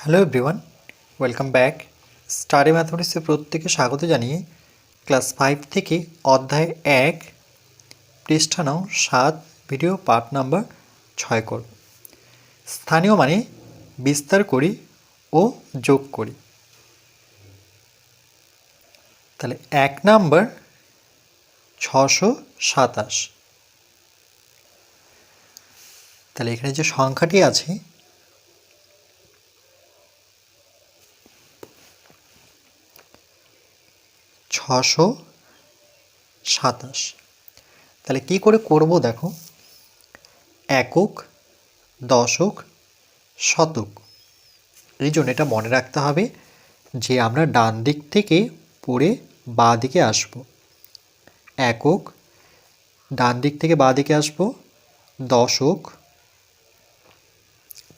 Hello everyone welcome back study ম্যাথমেটিক্সে প্রত্যেকে স্বাগত জানিয়ে ক্লাস ফাইভ থেকে অধ্যায় এক, পৃষ্ঠা নং সাত ভিডিও পার্ট নাম্বার ছয় করব। স্থানীয় মানে বিস্তার করি ও যোগ করি। তাহলে এক নাম্বার ছশো সাতাশ। তাহলে এখানে যে সংখ্যাটি আছে ছশো সাতাশ। তাহলে কি করে করব দেখো? একক, দশক, শতক। এই জন্য এটা মনে রাখতে হবে যে আমরা ডান দিক থেকে পড়ে বাঁ দিকে আসব। একক, ডান দিক থেকে বাঁ দিকে আসব, দশক,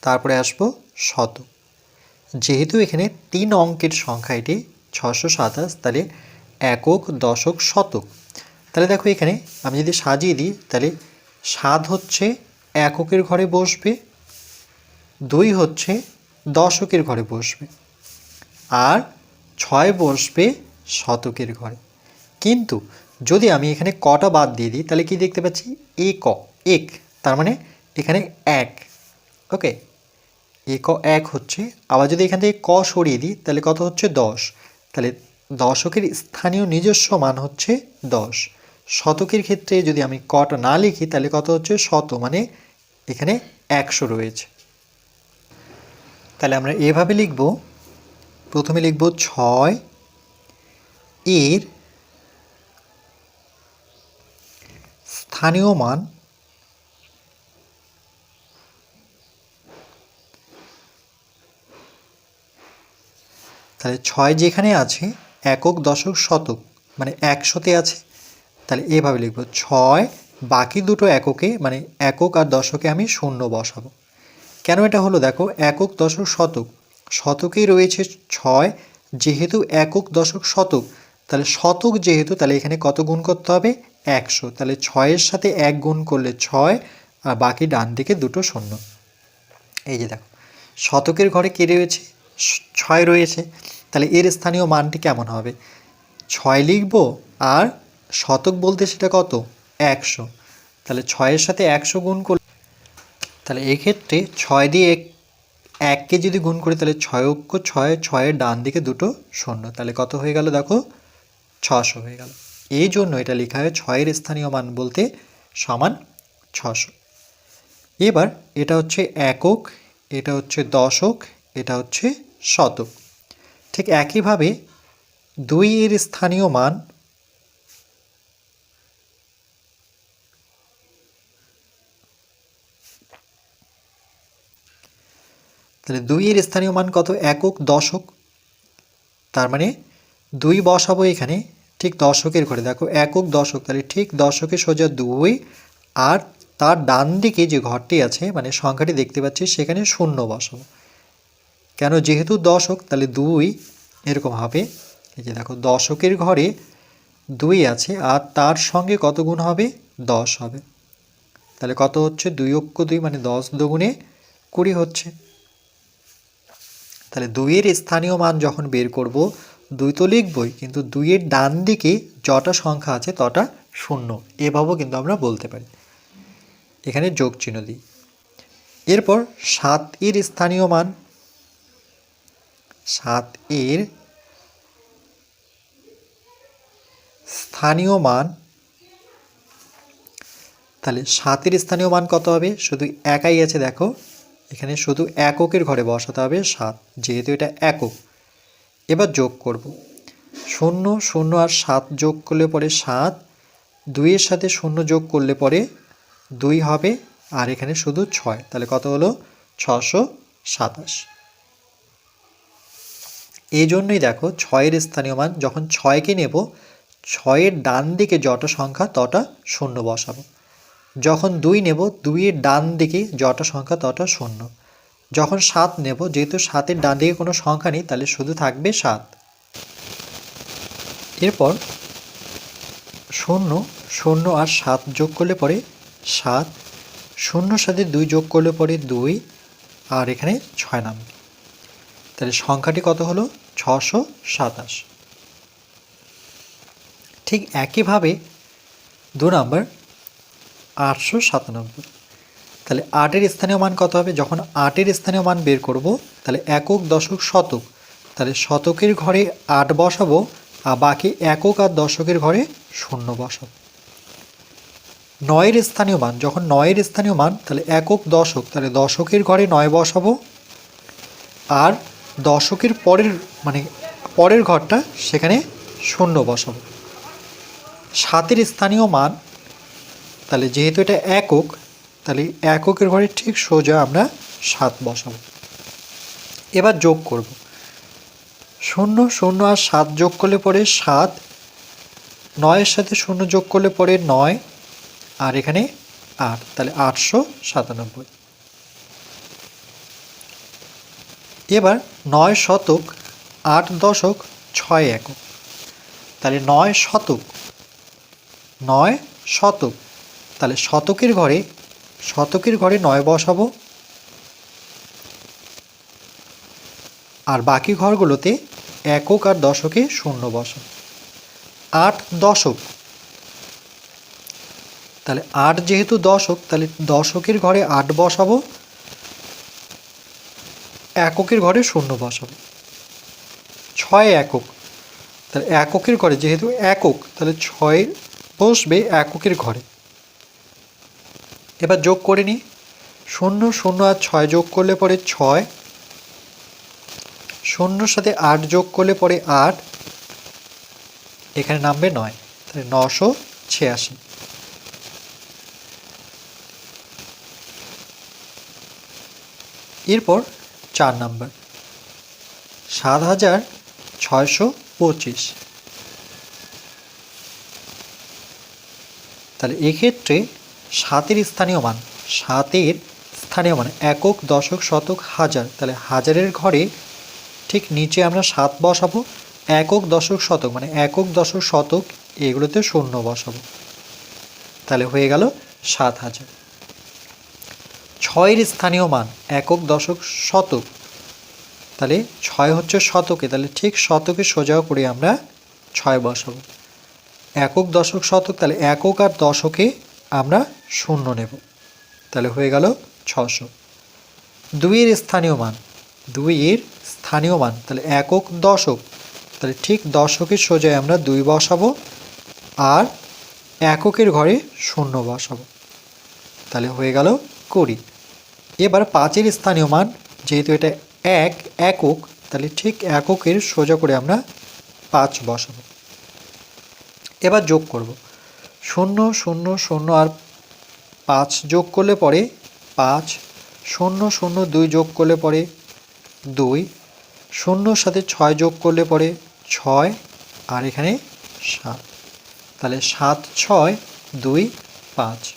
তারপরে আসব শতক। যেহেতু এখানে তিন অঙ্কের সংখ্যা এটি, ছশো সাতাশ, তাহলে একক, দশক, শতক। তাহলে দেখো এখানে আমি যদি সাজিয়ে দিই, তাহলে সাত হচ্ছে এককের ঘরে বসবে, দুই হচ্ছে দশকের ঘরে বসবে, আর ছয় বসবে শতকের ঘরে। কিন্তু যদি আমি এখানে কটা বাদ দিয়ে দিই, তাহলে কি দেখতে পাচ্ছি? এ ক এক, তার মানে এখানে এক, ওকে? এ ক এক হচ্ছে, আবার যদি এখান থেকে ক সরিয়ে দিই, তাহলে কত হচ্ছে? দশ। তাহলে দশকের স্থানীয় নিজস্ব মান হচ্ছে দশ। শতকের ক্ষেত্রে যদি আমি কটা না লিখি, তাহলে কত হচ্ছে? শত মানে এখানে একশো রয়েছে। তাহলে আমরা এভাবে লিখব। প্রথমে লিখব ছয়। এর স্থানীয় মান তাহলে ছয় যেখানে আছে একক দশক শতক মানে একশোতে আছে। তাহলে এভাবে লিখব, ছয়, বাকি দুটো এককে মানে একক আর দশকে আমি শূন্য বসাবো। কেন এটা হলো? দেখো, একক দশক শতক, শতকেই রয়েছে ছয়, যেহেতু একক দশক শতক, তাহলে শতক যেহেতু, তাহলে এখানে কত গুণ করতে হবে? একশো। তাহলে ছয়ের সাথে এক গুণ করলে ছয়, আর বাকি ডান দিকে দুটো শূন্য। এই যে দেখো, শতকের ঘরে কে রয়েছে? ছয় রয়েছে। তাহলে এর স্থানীয় মানটি কেমন হবে? ছয় লিখব আর শতক বলতে সেটা কত? একশো। তাহলে ছয়ের সাথে একশো গুণ করলে, তাহলে এক্ষেত্রে ছয় দিয়ে এক, এককে যদি গুণ করি তাহলে ছয় অক্ষ ছয়, ছয়ের ডান দিকে দুটো শূন্য। তাহলে কত হয়ে গেল দেখো? ছশো হয়ে গেল। এই জন্য এটা লেখা হয় ছয়ের স্থানীয় মান বলতে সমান ছশো। এবার এটা হচ্ছে একক, এটা হচ্ছে দশক, এটা হচ্ছে শতক। ঠিক একইভাবে দুই এর স্থানীয় মান তাহলে দুই এর স্থানীয় মান কত? একক, দশক। তার মানে দুই বসাবো এখানে, ঠিক দশকের ঘরে। দেখো, একক, দশক। তাহলে ঠিক দশকে সোজা দুই আর তার ডান দিকে যে ঘরটি আছে মানে সংখ্যাটি দেখতে পাচ্ছি, সেখানে শূন্য বসাবো। কেন? যেহেতু দশক, তাহলে দুই এরকম হবে। এই যে দেখো, দশকের ঘরে দুই আছে, আর তার সঙ্গে কত গুণ হবে? দশ হবে। তাহলে কত হচ্ছে? দুই অক্ষ দুই মানে দশ দুগুণে কুড়ি হচ্ছে। তাহলে দুইয়ের স্থানীয় মান যখন বের করব, দুই তো লিখবই, কিন্তু দুইয়ের ডান দিকে যটা সংখ্যা আছে, তটা শূন্য। এভাবেও কিন্তু আমরা বলতে পারি। এখানে যোগ চিহ্ন দিই। এরপর সাত এর স্থানীয় মান সাত এর স্থানীয় মান, তাহলে সাতের স্থানীয় মান কত হবে? শুধু একাই আছে, দেখো। এখানে শুধু এককের ঘরে বসাতে হবে সাত, যেহেতু এটা একক। এবার যোগ করব। শূন্য শূন্য আর সাত যোগ করলে পরে সাত, দুইয়ের সাথে শূন্য যোগ করলে পরে দুই হবে, আর এখানে শুধু ছয়। তাহলে কত হলো? ছশো সাতাশ। এই জন্যই দেখো ছয়ের স্থানীয় মান, যখন ছয়কে নেব, ছয়ের ডান দিকে যটা সংখ্যা তটা শূন্য বসাবো। যখন দুই নেব, দুইয়ের ডান দিকে যটা সংখ্যা তটা শূন্য। যখন সাত নেব, যেহেতু সাতের ডান দিকে কোনো সংখ্যা নেই, তাহলে শুধু থাকবে সাত। এরপর শূন্য শূন্য আর সাত যোগ করলে পরে সাত, শূন্য সাথে দুই যোগ করলে পরে দুই, আর এখানে ছয় নামবে তাহলে সংখ্যাটি কত হলো? ছশো সাতাশ। ঠিক একইভাবে দু নম্বর, আটশো সাতানব্বই। তাহলে আটের স্থানীয় মান কত হবে? যখন আটের স্থানীয় মান বের করব, তাহলে একক, দশক, শতক। তাহলে শতকের ঘরে আট বসাবো, আর বাকি একক আর দশকের ঘরে শূন্য বসাবো। নয়ের স্থানীয় মান, যখন নয়ের স্থানীয় মান, তাহলে একক, দশক। তাহলে দশকের ঘরে নয় বসাবো, আর দশকের পরের মানে পরের ঘরটা সেখানে শূন্য বসাবো। সাতের স্থানীয় মান, তাহলে যেহেতু এটা একক, তাহলে এককের ঘরে ঠিক সোজা আমরা সাত বসাবো। এবার যোগ করব। শূন্য শূন্য আর সাত যোগ করলে পরে সাত, নয়ের সাথে শূন্য যোগ করলে পরে নয়, আর এখানে আট, তাহলে আটশো সাতানব্বই। এবার নয় শতক, আট দশক, ছয় একক। তাহলে নয় শতক নয় শতক, তাহলে শতকের ঘরে শতকের ঘরে নয় বসাবো। আর বাকি ঘরগুলোতে একক আর দশকে শূন্য বসাবো আট দশক, তাহলে আট যেহেতু দশক, তাহলে দশকের ঘরে আট বসাবো। এককের ঘরে শূন্য বসাবো ছয় একক। তাহলে এককের ঘরে, যেহেতু একক, তাহলে ছয় বসবে এককের ঘরে। এবার যোগ করে নিই। শূন্য শূন্য আর ছয় যোগ করলে পরে ছয়। শূন্যর সাথে আট যোগ করলে পরে আট। এখানে নামবে নয়। তাহলে নশো ছিয়াশি। এরপর চার নাম্বার। সাত হাজার ছয়শো পঁচিশ। তাহলে এক্ষেত্রে সাতের স্থানীয় মান, সাতের স্থানীয় মান, একক, দশক, শতক, হাজার। তাহলে হাজারের ঘরে ঠিক নিচে আমরা সাত বসাবো, একক, দশক, শতক মানে একক, দশক, শতক, এগুলোতে শূন্য বসাবো। তাহলে হয়ে গেল সাত হাজার। ছয়ের স্থানীয় মান একক, দশক, শতক। তাহলে ছয় হচ্ছে শতকে, তাহলে ঠিক শতকে সোজা করে আমরা ছয় বসাবো। একক, দশক, শতক, তাহলে একক আর দশকে আমরা শূন্য নেব। তাহলে হয়ে গেল ছশো। দুইয়ের স্থানীয় মান, দুইয়ের স্থানীয় মান, তাহলে একক, দশক, তাহলে ঠিক দশকের সোজায় আমরা দুই বসাবো আর এককের ঘরে শূন্য বসাবো। তাহলে হয়ে গেল কুড়ি। এবার পাঁচের স্থানীয় মান, যেহেতু এটা এক, একক, তাহলে ঠিক এককের সোজা করে আমরা পাঁচ বসাবো। এবার যোগ করব। শূন্য শূন্য শূন্য আর পাঁচ যোগ করলে পরে পাঁচ, শূন্য শূন্য দুই যোগ করলে পরে দুই, শূন্যর সাথে ছয় যোগ করলে পরে ছয়, আর এখানে সাত। তাহলে সাত, ছয়, দুই, পাঁচ।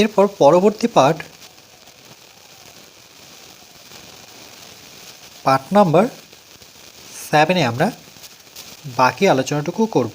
এরপর পরবর্তী পাঠ পার্ট নাম্বার সেভেনে আমরা বাকি আলোচনাটুকু করব।